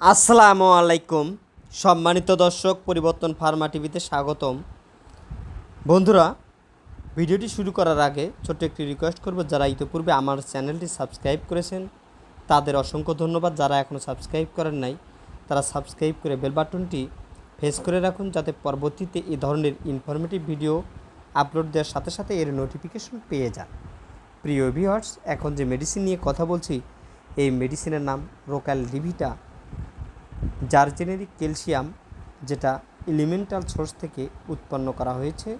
আসসালামু আলাইকুম। সম্মানিত দর্শক, পরিবর্তন ফার্মা টিভিতে স্বাগতম। বন্ধুরা, ভিডিওটি শুরু করার আগে ছোট্ট একটি রিকোয়েস্ট করব, যারা ইতিপূর্বে আমার চ্যানেলটি সাবস্ক্রাইব করেছেন, তাদের অসংখ্য ধন্যবাদ। যারা এখনও সাবস্ক্রাইব করেন নাই, তারা সাবস্ক্রাইব করে বেল বাটনটি ফেস করে রাখুন, যাতে পরবর্তীতে এই ধরনের ইনফরমেটিভ ভিডিও আপলোড দেওয়ার সাথে সাথে এর নোটিফিকেশন পেয়ে যান। প্রিয় ভিউয়ার্স এখন যে মেডিসিন নিয়ে কথা বলছি, এই মেডিসিনের নাম রোকাল ডিভিটা যার জেনেরিক ক্যালসিয়াম, যেটা এলিমেন্টাল সোর্স থেকে উৎপন্ন করা হয়েছে,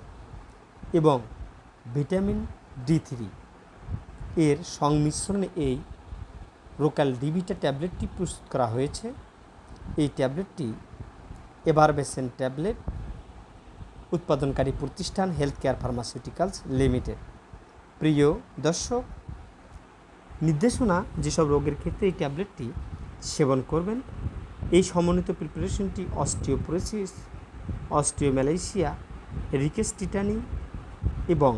এবং ভিটামিন ডি থ্রি। এর সংমিশ্রণে এই রোকাল ডিভিটা ট্যাবলেটটি প্রস্তুত করা হয়েছে। এই ট্যাবলেটটি এভারবেসেন ট্যাবলেট উৎপাদনকারী প্রতিষ্ঠান হেলথ কেয়ার ফার্মাসিউটিক্যালস লিমিটেড। প্রিয় দর্শক, নির্দেশনা যেসব রোগের ক্ষেত্রে এই ট্যাবলেটটি সেবন করবেন এই সমন্বিত প্রিপারেশনটি অস্টিওপোরোসিস রিকেস টিটানি এবং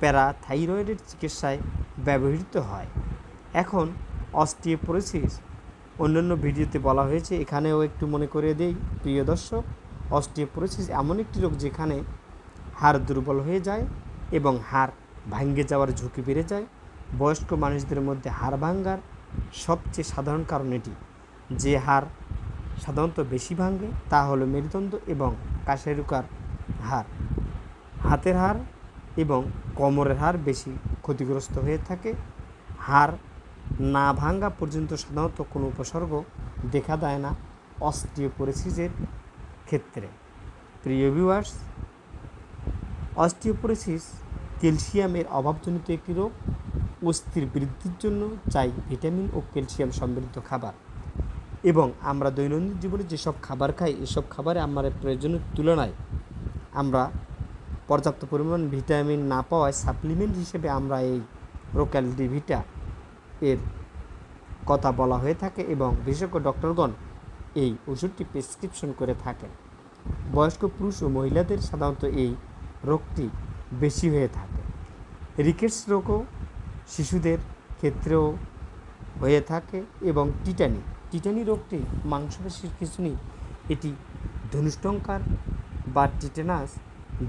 প্যারাথাইরয়েডের চিকিৎসায় ব্যবহৃত হয়। এখন অস্টিওপোরোসিস অন্যান্য ভিডিওতে বলা হয়েছে, এখানেও একটু মনে করে দেই, প্রিয় দর্শক অস্টিওপোরোসিস এমন একটি রোগ যেখানে হাড় দুর্বল হয়ে যায় এবং হাড় ভাঙ্গে যাওয়ার ঝুঁকি বেড়ে যায়। বয়স্ক মানুষদের মধ্যে হাড় ভাঙ্গার সবচেয়ে সাধারণ কারণ এটি, যে হাড় সাধারণত বেশি ভাঙে তা হলো মেরুদণ্ড এবং কাশেরুকার হাড়। হাতের হাড় এবং কোমরের হাড় বেশি ক্ষতিগ্রস্ত হয়ে থাকে। হাড় না ভাঙ্গা পর্যন্ত সাধারণত কোনো উপসর্গ দেখা দেয় না অস্টিওপোরোসিসের ক্ষেত্রে। প্রিয় ভিউয়ার্স অস্টিওপোরোসিস ক্যালসিয়ামের অভাবজনিত একটি রোগ। অস্থির বৃদ্ধির জন্য চাই ভিটামিন ও ক্যালসিয়াম সমৃদ্ধ খাবার। এবং আমরা দৈনন্দিন জীবনে যেসব খাবার খাই, এসব খাবারে আমার প্রয়োজনের তুলনায় আমরা পর্যাপ্ত পরিমাণ ভিটামিন না পাওয়ায় সাপ্লিমেন্ট হিসেবে আমরা এই রোক্যাল ডিভিটা এর কথা বলা হয়ে থাকে এবং বিশেষজ্ঞ ডক্টরগণ এই ওষুধটি প্রেসক্রিপশন করে থাকেন। বয়স্ক পুরুষ ও মহিলাদের সাধারণত এই রোগটি বেশি হয়ে থাকে। রিকেটস রোগও শিশুদের ক্ষেত্রেও হয়ে থাকে এবং টিটানি টিটানি রোগটি মাংসপেশির খিঁচুনি, এটি ধনুষ্টঙ্কার বা টিটেনাস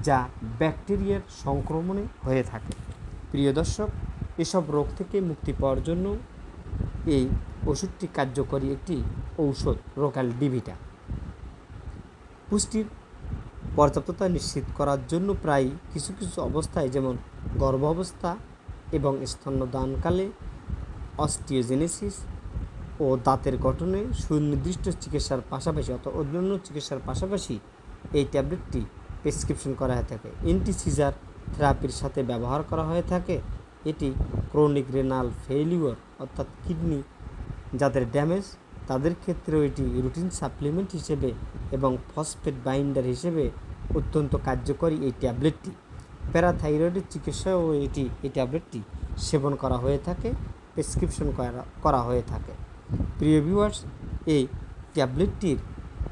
যা ব্যাকটেরিয়ার সংক্রমণে হয়ে থাকে। প্রিয় দর্শক, এসব রোগ থেকে মুক্তি পাওয়ার জন্য এই ওষুধটি কার্যকরী একটি ঔষধ, রোকাল ডিভিটা। পুষ্টির পর্যাপ্ততা নিশ্চিত করার জন্য প্রায় কিছু কিছু অবস্থায় যেমন গর্ভাবস্থা এবং স্তন্যদানকালে অস্টিওজেনেসিস ও দাঁতের গঠনে সুনির্দিষ্ট চিকিৎসার পাশাপাশি অথবা অন্যান্য চিকিৎসার পাশাপাশি এই ট্যাবলেটটি প্রেসক্রিপশন করা হয়ে থাকে। অ্যান্টিসিজার থেরাপির সাথে ব্যবহার করা হয়ে থাকে। এটি ক্রনিক রেনাল ফেইলিওর অর্থাৎ কিডনি যাদের ড্যামেজ, তাদের ক্ষেত্রেও এটি রুটিন সাপ্লিমেন্ট হিসেবে এবং ফসফেট বাইন্ডার হিসেবে অত্যন্ত কার্যকরী এই ট্যাবলেটটি। প্যারাথাইরয়েডের চিকিৎসাও এটি, এই ট্যাবলেটটি সেবন করা হয়ে থাকে, প্রেসক্রিপশন করা করা হয়ে থাকে। প্রিয় ভিউয়ার্স, এই ট্যাবলেটটির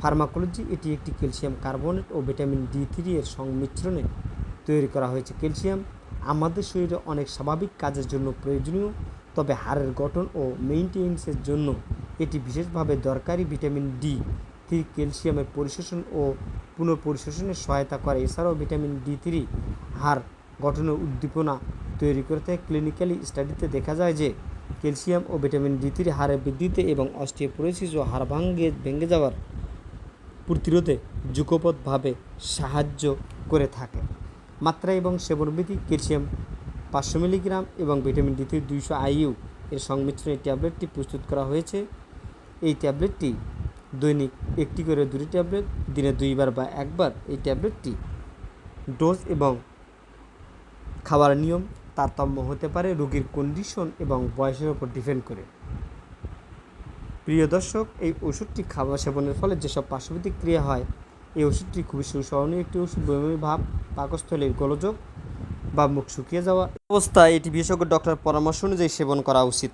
ফার্মাকোলজি, এটি একটি ক্যালসিয়াম কার্বনেট ও ভিটামিন ডি থ্রি এর সংমিশ্রণে তৈরি করা হয়েছে। ক্যালসিয়াম আমাদের শরীরে অনেক স্বাভাবিক কাজের জন্য প্রয়োজনীয়, তবে হাড়ের গঠন ও মেইনটেন্সের জন্য এটি বিশেষভাবে দরকারি ভিটামিন ডি থ্রি। ক্যালসিয়ামের পরিশোষণ ও পুনঃপরিশোষণে সহায়তা করে। এছাড়াও ভিটামিন ডি থ্রি হাড় গঠনের উদ্দীপনা তৈরি করে থাকে। ক্লিনিক্যালি স্টাডিতে দেখা যায় যে ক্যালসিয়াম ও ভিটামিন ডি হাড়ের বৃদ্ধিতে এবং অস্টিওপোরোসিস ও হাড় ভাঙ্গে, ভেঙে যাওয়ার প্রতিরোধে যুগপথভাবে সাহায্য করে থাকে। মাত্রা এবং সেবনবিধি ক্যালসিয়াম পাঁচশো মিলিগ্রাম এবং ভিটামিন ডি থ্রি দুইশো আইইউ এর সংমিশ্রণে ট্যাবলেটটি প্রস্তুত করা হয়েছে। এই ট্যাবলেটটি দৈনিক একটি করে দুটি ট্যাবলেট, দিনে দুইবার বা একবার এই ট্যাবলেটটি ডোজ এবং খাবার নিয়ম তারতম্য হতে পারে রোগীর কন্ডিশন এবং বয়সের উপর ডিপেন্ড করে। প্রিয় দর্শক, এই ওষুধটি খাবার সেবনের ফলে যেসব পার্শ্ববর্তী ক্রিয়া হয়, এই ওষুধটি খুবই সুস্মরণীয় একটি ওষুধ, বমি ভাব, পাকস্থলীর গোলযোগ বা মুখ শুকিয়ে যাওয়া অবস্থায় এটি বিশেষজ্ঞ ডক্টর পরামর্শ অনুযায়ী সেবন করা উচিত।